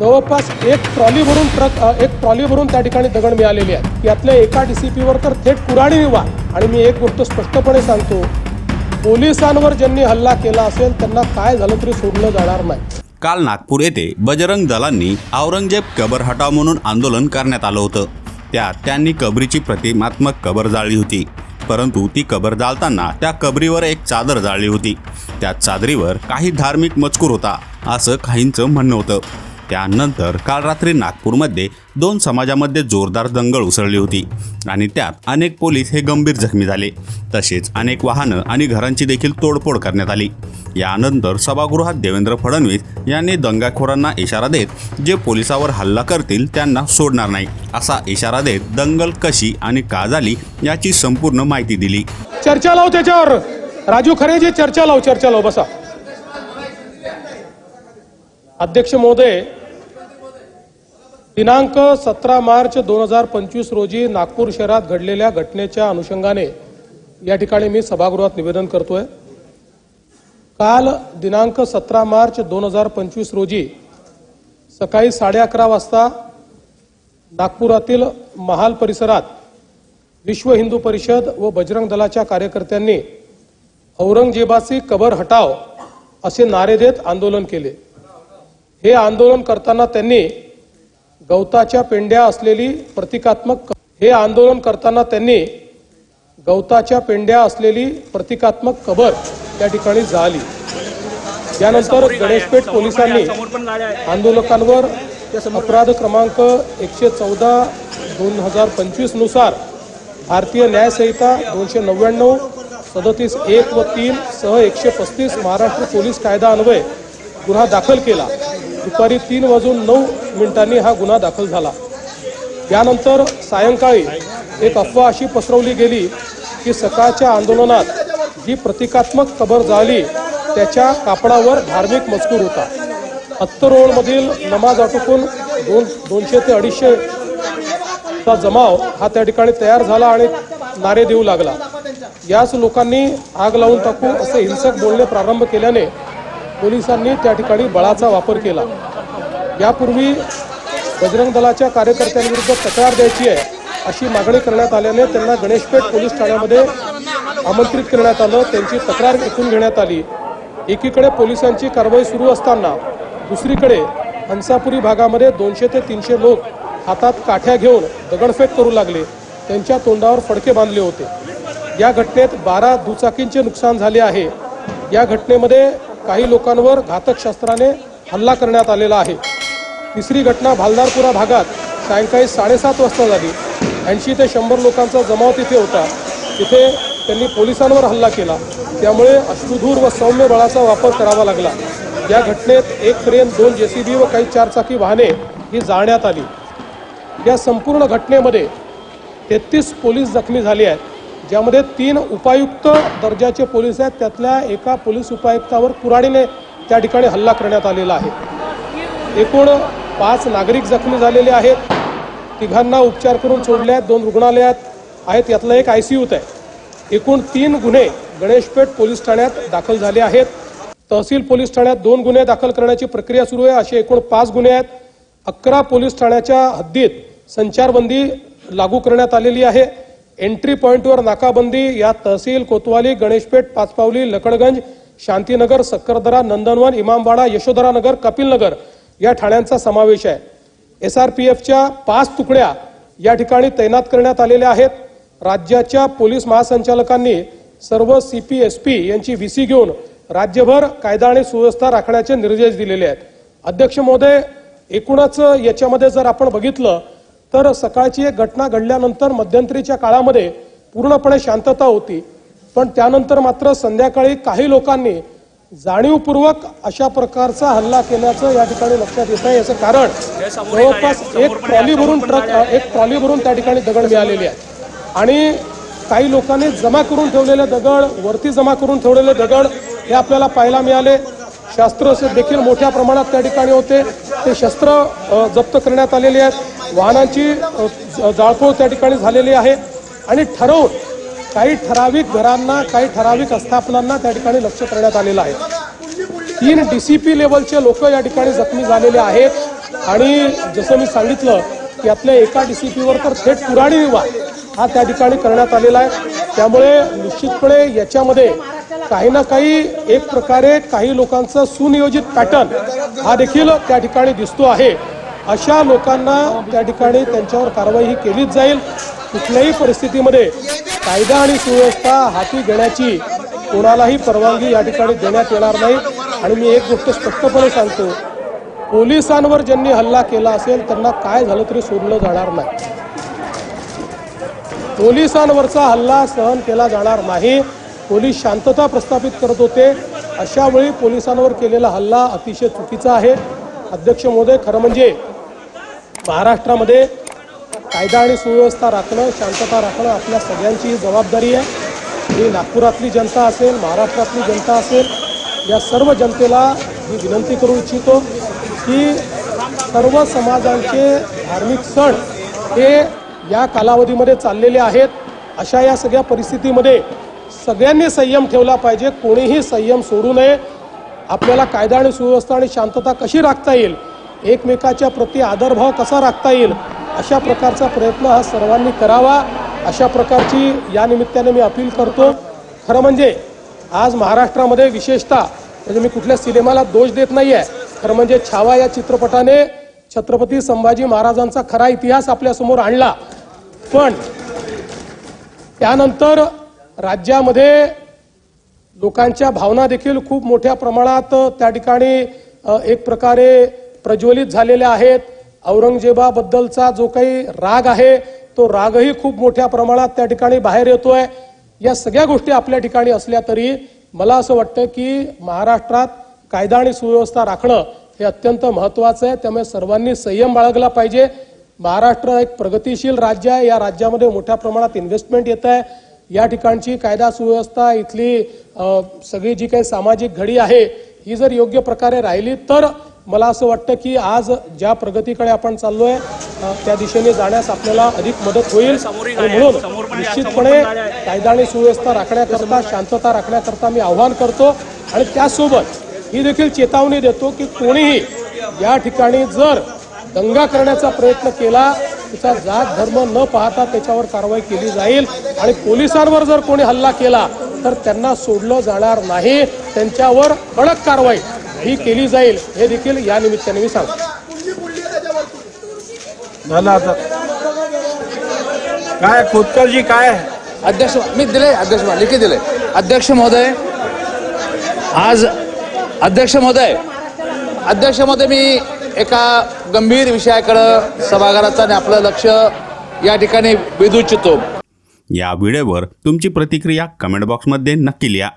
जवळपास एक ट्रॉली भरून ट्रक एक ट्रॉली भरून त्या ठिकाणी दगड मिळालेली आहे यातल्या एका डीसीपीवर तर थेट कुराणी विवाह आणि मी एक गोष्ट स्पष्टपणे सांगतो पोलिसांवर ज्यांनी हल्ला केला असेल त्यांना काय झालं तरी सोडलं जाणार नाही. काल नागपूर येथे बजरंग दलांनी औरंगजेब कबर हटाव म्हणून आंदोलन करण्यात आलं होतं. त्यात त्यांनी कबरीची प्रतिमात्मक कबर जाळली होती. परंतु ती कबर जाळताना त्या कबरीवर एक चादर जाळली होती. त्या चादरीवर काही धार्मिक मजकूर होता असं काहींचं म्हणणं होतं. त्यानंतर काल रात्री नागपूरमध्ये दोन समाजामध्ये जोरदार दंगल उसळली होती आणि त्यात अनेक पोलीस हे गंभीर जखमी झाले. तसेच अनेक वाहनं आणि घरांची देखील तोडफोड करण्यात आली. यानंतर सभागृहात देवेंद्र फडणवीस यांनी दंगाखोरांना इशारा देत जे पोलिसावर हल्ला करतील त्यांना सोडणार नाही. असा इशारा देत दंगल कशी आणि का झाली याची संपूर्ण माहिती दिली. चर्चा लाव त्याच्यावर. राजू खरे जे चर्चा लाव चर्चा लाव बसा. अध्यक्ष महोदय दिनांक सतरा मार्च दोन हजार पंचवीस रोजी नागपूर शहरात घडलेल्या घटनेच्या अनुषंगाने या ठिकाणी मी सभागृहात निवेदन करतोय. काल दिनांक सतरा मार्च दोन हजार पंचवीस रोजी सकाळी साडे अकरा वाजता नागपुरातील महाल परिसरात विश्व हिंदू परिषद व बजरंग दलाच्या कार्यकर्त्यांनी औरंगजेबाची कबर हटाव असे नारे देत आंदोलन केले. हे आंदोलन करताना त्यांनी गवताच्या पेंड्या असलेली प्रतिकात्मक हे आंदोलन करताना त्यांनी गवताच्या पेंड्या असलेली प्रतिकात्मक कबर त्या ठिकाणी जाळली. त्यानंतर गणेशपेठ पोलिसांनी आंदोलकांवर अपराध क्रमांक एकशे चौदा दोन हजार पंचवीसनुसार भारतीय न्यायसंहिता दोनशे नव्याण्णव सदतीस एक व तीन सह एकशे पस्तीस महाराष्ट्र पोलीस कायदा अन्वये गुन्हा दाखल केला. दुपारी तीन वाजून नऊ मिनिटांनी हा गुन्हा दाखल झाला. त्यानंतर सायंकाळी एक अफवा अशी पसरवली गेली की सकाळच्या आंदोलनात जी प्रतिकात्मक खबर झाली त्याच्या कापडावर धार्मिक मजकूर होता. अत्तरोळमधील नमाज आटोपून दोन दोनशे ते अडीचशे चा जमाव हा त्या ठिकाणी तयार झाला आणि नारे देऊ लागला. याच लोकांनी आग लावून टाकू असे हिंसक बोलणे प्रारंभ केल्याने पोलिसांनी त्या ठिकाणी बळाचा वापर केला. यापूर्वी बजरंग दलाच्या कार्यकर्त्यांविरुद्ध तक्रार द्यायची आहे अशी मागणी करण्यात आल्याने त्यांना गणेशपेठ पोलीस ठाण्यामध्ये आमंत्रित करण्यात आलं. त्यांची तक्रार ऐकून घेण्यात आली. एकीकडे पोलिसांची कारवाई सुरू असताना दुसरीकडे हंसापुरी भागामध्ये दोनशे ते तीनशे लोक हातात काठ्या घेऊन दगडफेक करू लागले. त्यांच्या तोंडावर फडके बांधले होते. या घटनेत बारा दुचाकींचे नुकसान झाले आहे. या घटनेमध्ये काही लोकांवर घातक शस्त्राने हल्ला करण्यात आलेला आहे. तिसरी घटना भालदारपुरा भागात सायंकाळी साडेसात वाजता झाली. ऐंशी ते शंभर लोकांचा जमाव तिथे होता. तिथे त्यांनी पोलिसांवर हल्ला केला. त्यामुळे अश्रुधूर व सौम्य बळाचा वापर करावा लागला. या घटनेत एक क्रेन दोन जे सी बी व काही चारचाकी वाहने ही जाळण्यात आली. या संपूर्ण घटनेमध्ये तेहतीस पोलीस जखमी झाले आहेत. ज्यामध्ये तीन उपायुक्त दर्जाचे पोलीस आहेत. त्यातल्या एका पोलीस उपायुक्तावर कुराडीने त्या ठिकाणी हल्ला करण्यात आलेला आहे. एकूण पाच नागरिक जखमी झालेले आहेत. तिघांना उपचार करून सोडले आहेत दोन रुग्णालयात आहेत. यातला एक आय सी यूत आहे. एकूण तीन गुन्हे गणेशपेठ पोलीस ठाण्यात दाखल झाले आहेत. तहसील पोलीस ठाण्यात दोन गुन्हे दाखल करण्याची प्रक्रिया सुरू आहे. असे एकूण पाच गुन्हे आहेत. अकरा पोलीस ठाण्याच्या हद्दीत संचारबंदी लागू करण्यात आलेली आहे. एंट्री पॉईंटवर नाकाबंदी. या तहसील कोतवाली गणेशपेठ पाचपावली लकडगंज शांतीनगर सक्करदरा नंदनवन इमामवाडा यशोधरा नगर कपिलनगर या ठाण्यांचा समावेश आहे. एस आर पी एफच्या पाच तुकड्या या ठिकाणी तैनात करण्यात आलेल्या आहेत. राज्याच्या पोलीस महासंचालकांनी सर्व सी पी एस पी यांची व्ही सी घेऊन राज्यभर कायदा आणि सुव्यवस्था राखण्याचे निर्देश दिलेले आहेत. अध्यक्ष महोदय एकूणच याच्यामध्ये जर आपण बघितलं तर सकाळची एक घटना घडल्यानंतर मध्यंतरीच्या काळामध्ये पूर्णपणे शांतता होती. पण त्यानंतर मात्र संध्याकाळी काही लोकांनी जाणीवपूर्वक अशा प्रकारचा हल्ला केल्याचं या ठिकाणी लक्षात येत आहे. याचं कारण जवळपास एक ट्रॉली भरून ट्रक एक ट्रॉली भरून त्या ठिकाणी दगड मिळालेले आहेत. आणि काही लोकांनी जमा करून ठेवलेले दगड वरती जमा करून ठेवलेले दगड हे आपल्याला पाहायला मिळाले. शस्त्र देखील मोठ्या प्रमाणात त्या ठिकाणी होते. ते शस्त्र जप्त करण्यात आलेले आहेत. वाहनांची जाळपोळ त्या ठिकाणी झालेली आहे. आणि ठरवून काही ठराविक घरांना काही ठराविक आस्थापनांना त्या ठिकाणी लक्ष करण्यात आलेलं आहे. तीन डी सी पी लेवलचे लोक या ठिकाणी जखमी झालेले आहेत. आणि जसं मी सांगितलं की आपल्या एका डी सी पीवर तर थेट पुराणी विवाह हा त्या ठिकाणी करण्यात आलेला आहे. त्यामुळे निश्चितपणे याच्यामध्ये काही ना काही एक प्रकारे काही लोकांचा सुनियोजित पॅटर्न हा देखील त्या ठिकाणी दिसतो आहे. अशा लोकांना त्या ठिकाणी त्यांच्यावर कारवाई ही केलीच जाईल. कुठल्याही परिस्थितीमध्ये कायदा आणि सुव्यवस्था हाती घेण्याची कोणालाही परवानगी या ठिकाणी देण्यात येणार नाही. आणि मी एक गोष्ट स्पष्टपणे सांगतो पोलिसांवर ज्यांनी हल्ला केला असेल त्यांना काय झालं तरी सोडलं जाणार नाही. पोलिसांवरचा हल्ला सहन केला जाणार नाही. पोलीस शांतता प्रस्थापित करत होते. अशावेळी पोलिसांवर केलेला हल्ला अतिशय चुकीचा आहे. अध्यक्ष महोदय खरं म्हणजे महाराष्ट्रामध्ये कायदा आणि सुव्यवस्था राखणं शांतता राखणं आपल्या सगळ्यांची जबाबदारी आहे. ही नागपुरातली जनता असेल महाराष्ट्रातली जनता असेल या सर्व जनतेला मी विनंती करू इच्छितो की सर्व समाजांचे धार्मिक सण हे या कालावधीमध्ये चाललेले आहेत. अशा या सगळ्या परिस्थितीमध्ये सगळ्यांनी संयम ठेवला पाहिजे. कोणीही संयम सोडू नये. आपल्याला कायदा आणि सुव्यवस्था आणि शांतता कशी राखता येईल? एकमेकाच्या प्रती आदरभाव कसा राखता येईल? अशा प्रकारचा प्रयत्न हा सर्वांनी करावा. अशा प्रकारची या निमित्ताने मी अपील करतो. खरं म्हणजे आज महाराष्ट्रामध्ये विशेषतः म्हणजे मी कुठल्या सिनेमाला दोष देत नाही आहे खरं म्हणजे छावा या चित्रपटाने छत्रपती संभाजी महाराजांचा खरा इतिहास आपल्यासमोर आणला. पण त्यानंतर राज्यामध्ये लोकांच्या भावना देखील खूप मोठ्या प्रमाणात त्या ठिकाणी एक प्रकारे प्रज्वलित झालेल्या आहेत. औरंगजेबाबद्दलचा जो काही राग आहे तो रागही खूप मोठ्या प्रमाणात त्या ठिकाणी बाहेर येतोय. या सगळ्या गोष्टी आपल्या ठिकाणी असल्या तरी मला असं वाटतं की महाराष्ट्रात कायदा आणि सुव्यवस्था राखणं हे अत्यंत महत्त्वाचं आहे. त्यामुळे सर्वांनी संयम बाळगला पाहिजे. महाराष्ट्र एक प्रगतिशील राज्य आहे. या राज्यामध्ये मोठ्या प्रमाणात इन्व्हेस्टमेंट येत आहे. या ठिकाणची कायदा सुव्यवस्था इथली सगळी जी काही सामाजिक घडी आहे ही जर योग्य प्रकारे राहिली तर मला असं वाटतं की आज ज्या प्रगतीकडे आपण चाललोय अ, त्या दिशेने जाण्यास आपल्याला अधिक मदत होईल. म्हणून निश्चितपणे कायदा आणि सुव्यवस्था राखण्याकरता शांतता राखण्याकरता मी आव्हान करतो. आणि त्यासोबत ही देखील चेतावणी देतो की कोणीही या ठिकाणी जर दंगा करण्याचा प्रयत्न केला तिचा जात धर्म न पाहता त्याच्यावर कारवाई केली जाईल. आणि पोलिसांवर जर कोणी हल्ला केला तर त्यांना सोडलं जाणार नाही. त्यांच्यावर कडक कारवाई ही केली जाईल हे देखील या निमित्ताने मी सांगतो. झालं आता. काय खोतकरजी काय? अध्यक्ष मी दिले अध्यक्ष महोदय, लिखित दिले अध्यक्ष महोदय आज अध्यक्ष महोदय अध्यक्ष महोदय मी एका गंभीर विषयाकडं सभागृहाचं आणि आपलं लक्ष या ठिकाणी वेधू इच्छितो या व्हिडिओवर तुमची प्रतिक्रिया कमेंट बॉक्समध्ये नक्की लिहा.